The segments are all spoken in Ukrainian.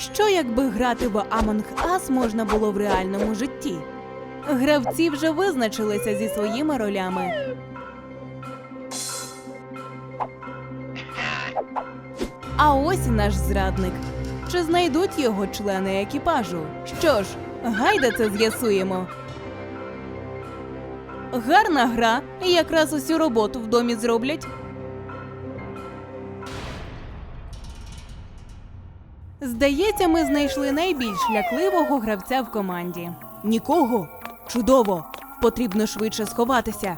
Що якби грати в Among Us можна було в реальному житті? Гравці вже визначилися зі своїми ролями. А ось наш зрадник. Чи знайдуть його члени екіпажу? Що ж, гайда це з'ясуємо. Гарна гра, якраз усю роботу в домі зроблять. Здається, ми знайшли найбільш лякливого гравця в команді. Нікого. Чудово. Потрібно швидше сховатися.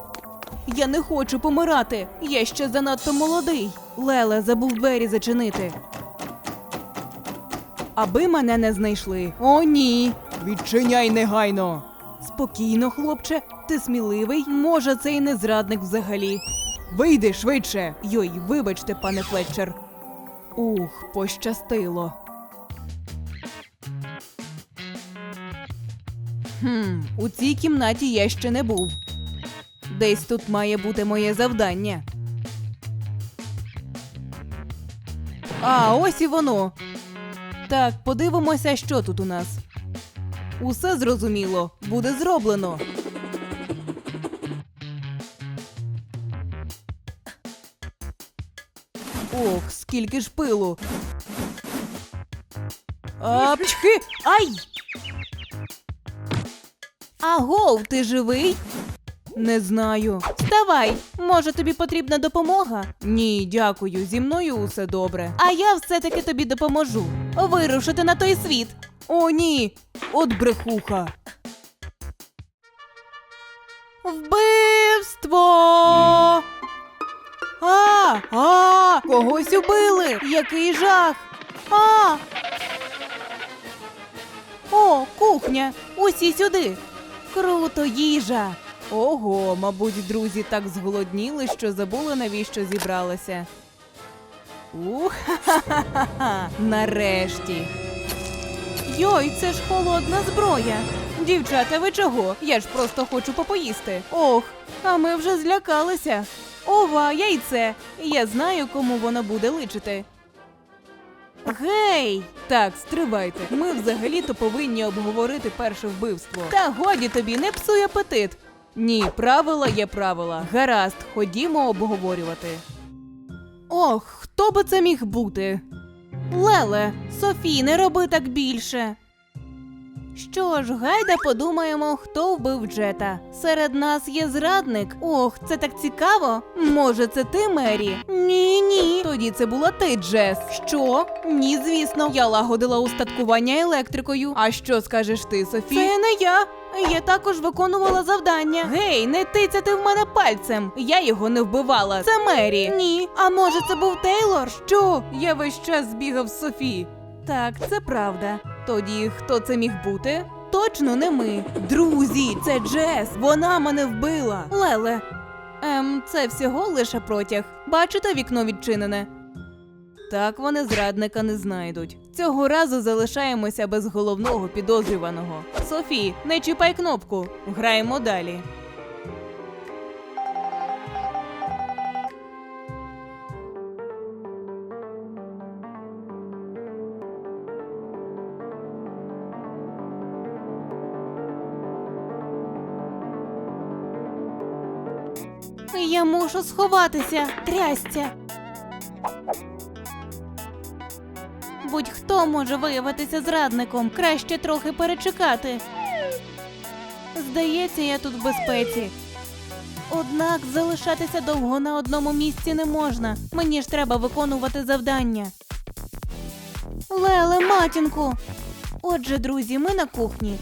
Я не хочу помирати. Я ще занадто молодий. Леле забув двері зачинити. Аби мене не знайшли. О, ні. Відчиняй негайно. Спокійно, хлопче, ти сміливий. Може, це і не зрадник взагалі. Вийди швидше. Йой, вибачте, пане Флетчер. Ух, пощастило. Хм, у цій кімнаті я ще не був. Десь тут має бути моє завдання. А, ось і воно. Так, подивимося, що тут у нас. Усе зрозуміло, буде зроблено. Ох, скільки ж пилу. Апчхи! Ай! Агов, ти живий? Не знаю. Вставай, може тобі потрібна допомога? Ні, дякую. Зі мною усе добре. А я все-таки тобі допоможу. Вирушити на той світ. О, ні. От брехуха. Вбивство. А, а, когось убили. Який жах. А. О, кухня. Усі сюди. Круто, їжа. Ого, мабуть, друзі так зголодніли, що забули, навіщо зібралися. Ух-ха-ха-ха-ха! Нарешті. Йой, це ж холодна зброя. Дівчата, ви чого? Я ж просто хочу попоїсти. Ох, а ми вже злякалися. Ова, яйце. Я знаю, кому воно буде личити. Гей! Так, стривайте. Ми взагалі-то повинні обговорити перше вбивство. Та годі тобі, не псуй апетит. Ні, правила є правила. Гаразд, ходімо обговорювати. Ох, хто би це міг бути? Леле, Софій, не роби так більше. Що ж, гайда подумаємо, хто вбив Джета. Серед нас є зрадник. Ох, це так цікаво. Може, це ти, Мері? Ні, ні. Тоді це була ти, Джес. Що? Ні, звісно. Я лагодила устаткування електрикою. А що скажеш ти, Софі? Це не я. Я також виконувала завдання. Гей, не тицяти в мене пальцем. Я його не вбивала. Це Мері. Ні. А може, це був Тейлор? Що? Я весь час збігав з Софі. Так, це правда. Тоді хто це міг бути? Точно не ми. Друзі, це Джес. Вона мене вбила. Леле. Ем, це всього лише протяг. Бачите, вікно відчинене. Так вони зрадника не знайдуть. Цього разу залишаємося без головного підозрюваного. Софі, не чіпай кнопку. Граємо далі. Я мушу сховатися, трясця. Будь-хто може виявитися зрадником, краще трохи перечекати. Здається, я тут в безпеці. Однак залишатися довго на одному місці не можна. Мені ж треба виконувати завдання. Леле, матінку. Отже, друзі, ми на кухні.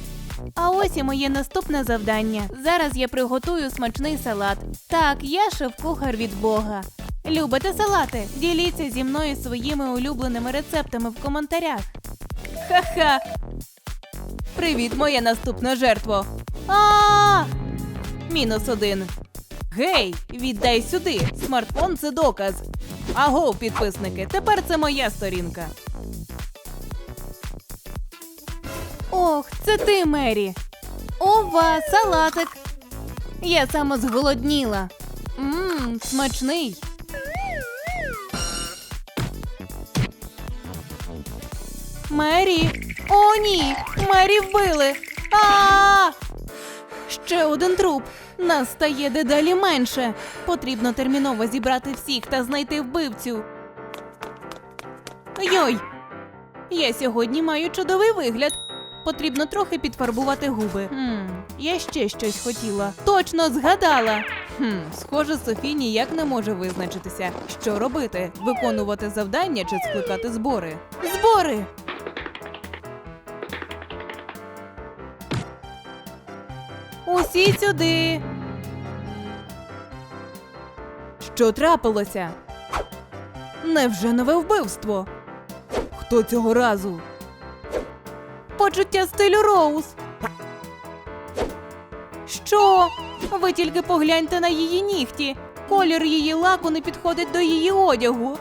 А ось і моє наступне завдання. Зараз я приготую смачний салат. Так, я шеф-кухар від Бога. Любите салати? Діліться зі мною своїми улюбленими рецептами в коментарях. Ха-ха. Привіт, моя наступна жертва. А! Мінус один. Гей, віддай сюди. Смартфон це доказ. Аго, підписники, тепер це моя сторінка. Ох, це ти, Мері. Ова, салатик. Я саме зголодніла. Мм, смачний. Мері! О, ні! Мері вбили! а Ще один труп. Нас стає дедалі менше. Потрібно терміново зібрати всіх та знайти вбивцю. Йой! Я сьогодні маю чудовий вигляд. Потрібно трохи підфарбувати губи. Хм, я ще щось хотіла. Точно згадала. Хм, схоже, Софі ніяк не може визначитися, що робити: виконувати завдання чи скликати збори. Збори! Усі сюди. Що трапилося? Невже нове вбивство? Хто цього разу? Почуття стилю Роуз. Що? Ви тільки погляньте на її нігті. Колір її лаку не підходить до її одягу.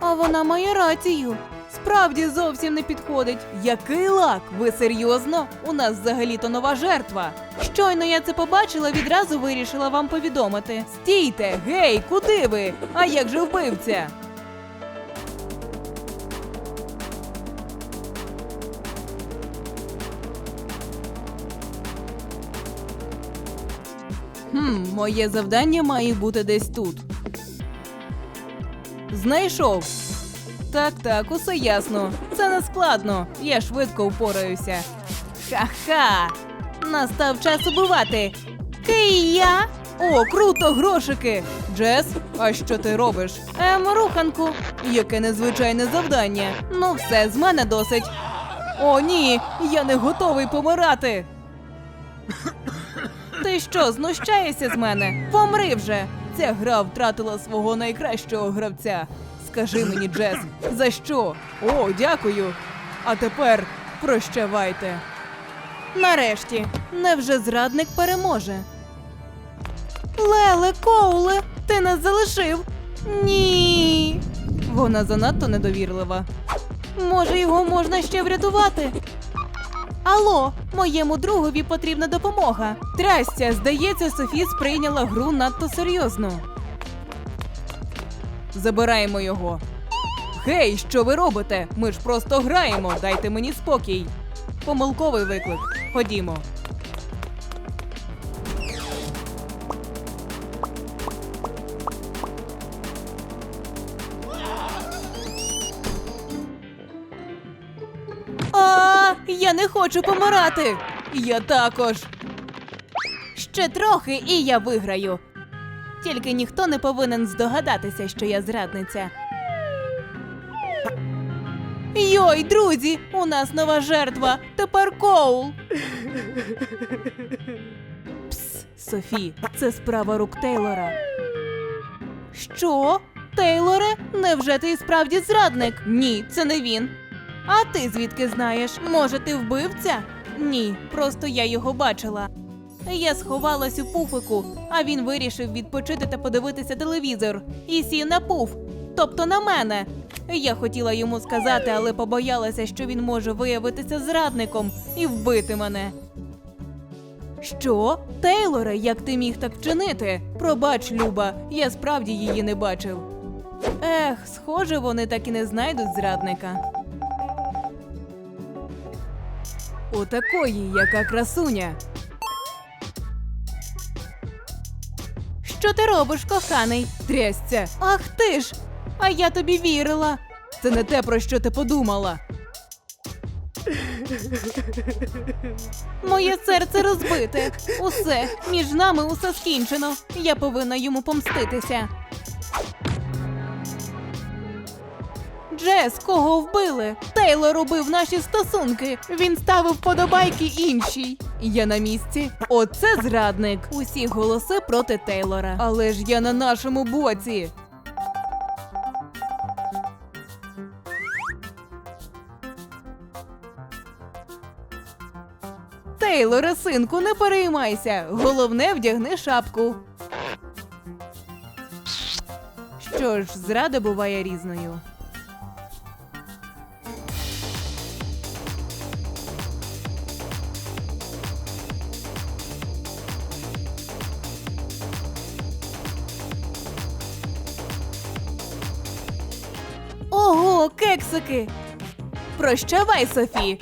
А вона має рацію. Справді зовсім не підходить. Який лак? Ви серйозно? У нас взагалі-то нова жертва. Щойно я це побачила, відразу вирішила вам повідомити. Стійте, гей, куди ви? А як же вбивця? Хм, моє завдання має бути десь тут. Знайшов. Так, так, усе ясно. Це не складно. Я швидко впораюся. Ха-ха! Настав час убивати. Кия! О, круто, грошики! Джес, а що ти робиш? Ем, руханку. Яке незвичайне завдання. Ну, все, з мене досить. О, ні, я не готовий помирати. Ти що, знущаєшся з мене? Помри вже! Ця гра втратила свого найкращого гравця. Скажи мені, Джес, за що? О, дякую. А тепер прощавайте. Нарешті, невже зрадник переможе? Леле, Коуле, ти нас залишив? Ні. Вона занадто недовірлива. Може, його можна ще врятувати? Алло, моєму другові потрібна допомога. Трастя, здається, Софі сприйняла гру надто серйозно. Забираємо його. Гей, що ви робите? Ми ж просто граємо. Дайте мені спокій. Помилковий виклик. Ходімо. Не хочу помирати. Я також. Ще трохи, і я виграю. Тільки ніхто не повинен здогадатися, що я зрадниця. Йой, друзі, у нас нова жертва. Тепер Коул. Пс, Софі, це справа рук Тейлора. Що? Тейлоре? Невже ти справді зрадник? Ні, це не він. А ти звідки знаєш? Може, ти вбивця? Ні, просто я його бачила. Я сховалась у пуфику, а він вирішив відпочити та подивитися телевізор і сів на пуф, тобто на мене. Я хотіла йому сказати, але побоялася, що він може виявитися зрадником і вбити мене. Що? Тейлоре, як ти міг так вчинити? Пробач, Люба, я справді її не бачив. Ех, схоже, вони так і не знайдуть зрадника. Отакої, яка красуня. Що ти робиш, коханий? Трясця. Ах ти ж! А я тобі вірила. Це не те, про що ти подумала. Моє серце розбите. Усе між нами усе скінчено. Я повинна йому помститися. Джес, кого вбили? Тейлор убив наші стосунки. Він ставив подобайки іншій. Я на місці. Оце зрадник. Усі голоси проти Тейлора. Але ж я на нашому боці. Тейлоре, синку, не переймайся. Головне, вдягни шапку. Що ж, зрада буває різною. Кексики! Прощавай, Софі.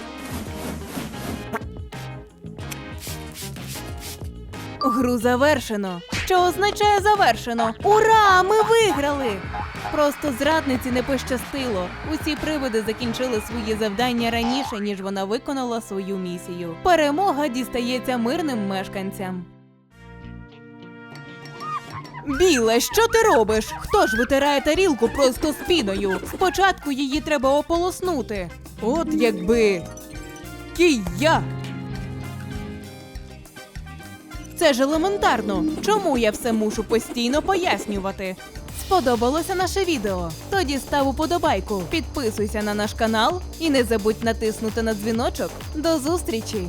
Гру завершено. Що означає завершено? Ура! Ми виграли! Просто зрадниці не пощастило. Усі привиди закінчили свої завдання раніше, ніж вона виконала свою місію. Перемога дістається мирним мешканцям. Біле, що ти робиш? Хто ж витирає тарілку просто спіною? Спочатку її треба ополоснути. От якби. Кія. Це ж елементарно. Чому я все мушу постійно пояснювати? Сподобалося наше відео? Тоді став уподобайку, підписуйся на наш канал і не забудь натиснути на дзвіночок. До зустрічі!